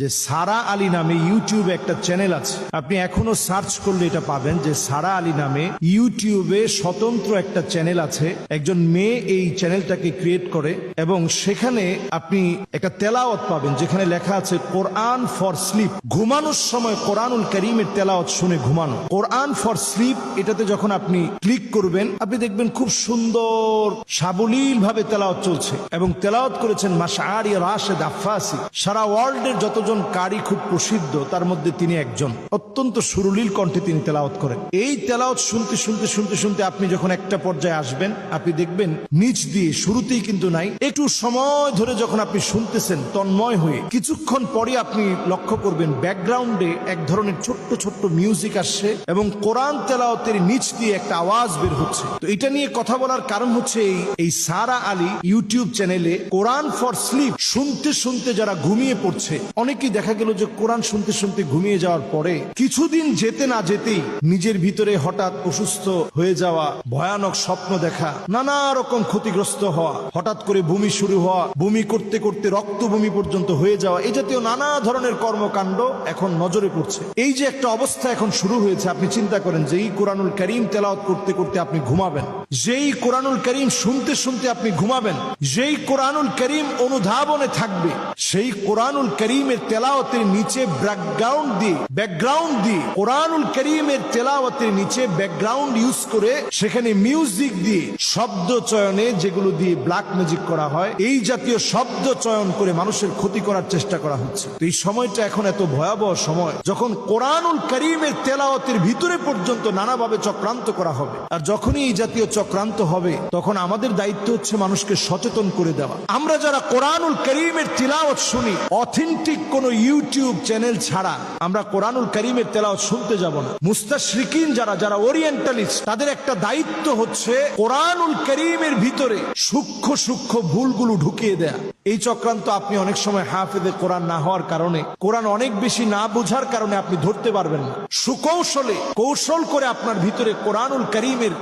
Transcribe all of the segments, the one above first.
যে সারা আলী নামে ইউটিউবে একটা চ্যানেল আছে। আপনি এখনও সার্চ করলে এটা পাবেন যে সারা আলী নামে ইউটিউবে স্বতন্ত্র একটা চ্যানেল আছে। একজন মেয়ে এই চ্যানেলটাকে ক্রিয়েট করে এবং সেখানে আপনি একটা তেলাওয়াত পাবেন, যেখানে লেখা আছে কোরআন ফর স্লিপ ঘুমানোর সময় কোরআনুল করিমের তেলাওয়াত শুনে ঘুমানো। কোরআন ফর স্লিপ এটাতে যখন আপনি ক্লিক করবেন, আপনি দেখবেন খুব সুন্দর সাবলীল ভাবে তেলাওয়াত চলছে। এবং তেলাওয়াত করেছেন মাসারি রাশেদ আফাসি সারা ওয়ার্ল্ডের যতজন কারি খুব প্রসিদ্ধ, তার মধ্যে তিনি একজন। অত্যন্ত সুরলীল কণ্ঠে তিনি তেলাওয়াত করেন। এই তেলাওয়াত শুনতে শুনতে শুনতে শুনতে আপনি যখন একটা পর্যায়ে আসবেন, আপনি দেখবেন নিচ দিয়ে শুরুতেই কিন্তু নাই। একটু সময় ধরে যখন আপনি শুনতেছেন, তন্ময় হয়ে কিছুক্ষণ পরে আপনি লক্ষ্য করবেন, ব্যাকগ্রাউন্ডে এক ধরনের ছোট্ট ছোট্ট মিউজিক আসছে এবং কোরআন তেলাওয়াতের নিচ দিয়ে একটা আওয়াজ বের হচ্ছে। তো এটা নিয়ে কথা বলার কারণ হচ্ছে এই এই সারা আলী ইউটিউব চ্যানেলে কোরআন ফর স্লিপ শুনতে শুনতে যারা ঘুমিয়ে পড়ছে অনেকেই দেখা গেল যে কোরআন শুনতে শুনতে ঘুমিয়ে যাওয়ার পরে কিছুদিন যেতে না যেতেই নিজের ভিতরে হঠাৎ অসুস্থ হয়ে যাওয়া, ভয়ানক স্বপ্ন দেখা, নানা রকম ক্ষতিগ্রস্ত হওয়া, হঠাৎ করে বমি শুরু হওয়া, বমি করতে করতে রক্ত বমি পর্যন্ত হয়ে যাওয়া এই জাতীয় নানা ধরনের কর্মকাণ্ড এখন নজরে পড়ছে। এই যে একটা অবস্থা এখন শুরু হয়েছে, আপনি চিন্তা করেন যে এই কোরআনুল করিম তেলাওয়াত করতে করতে আপনি ঘুমাবেন। যেই কোরআনুল করিম শুনতে শুনতে আপনি ঘুমাবেন, যেই কোরআনুল করিম অনুধাবনে থাকবে সেই কোরআনুল করিমের তেলাওয়াতের নিচে ব্যাকগ্রাউন্ড দিয়ে ব্যাকগ্রাউন্ড দিয়ে, কোরআনুল করিমের তেলাওয়াতের নিচে ব্যাকগ্রাউন্ড ইউজ করে সেখানে মিউজিক দিয়ে, শব্দ চয়নে যেগুলো দিয়ে ব্ল্যাক ম্যাজিক করা হয়, এই জাতীয় শব্দ চয়ন করে মানুষের ক্ষতি করার চেষ্টা করা হচ্ছে। তো এই সময়টা এখন এত ভয়াবহ সময়, যখন কোরআনুল করিমের তেলাওয়াতের ভিতরে পর্যন্ত নানাভাবে চক্রান্ত করা হবে, আর যখনই এই জাতীয় চক্রান্ত হবে, তখন আমাদের দায়িত্ব হচ্ছে মানুষকে সচেতন করে দেওয়া। আমরা যারা কোরআনুল করিমের তিলাওয়াত শুনি। অথেন্টিক কোন ইউটিউব চ্যানেল ছাড়া আমরা কোরআনুল করিমের তেলাওয়াত শুনতে যাব না। মুস্তাশরিকিন যারা যারা ওরিয়েন্টালিস্ট তাদের একটা দায়িত্ব হচ্ছে কোরআনুল করিমের ভিতরে সূক্ষ্ম সূক্ষ্ম ভুলগুলো ঢুকিয়ে দেয়া। এই চক্রান্ত আপনি অনেক সময় হাফেজে কোরআন না হওয়ার কারণে, কোরআন অনেক বেশি না বোঝার কারণে আপনি ধরতে পারবেন না। সুকৌশলে, কৌশল করে আপনার ভিতরে কোরআনুল করিমের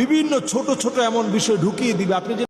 বিভিন্ন ছোট ছোট এমন বিষয় ঢুকিয়ে দিবে। আপনি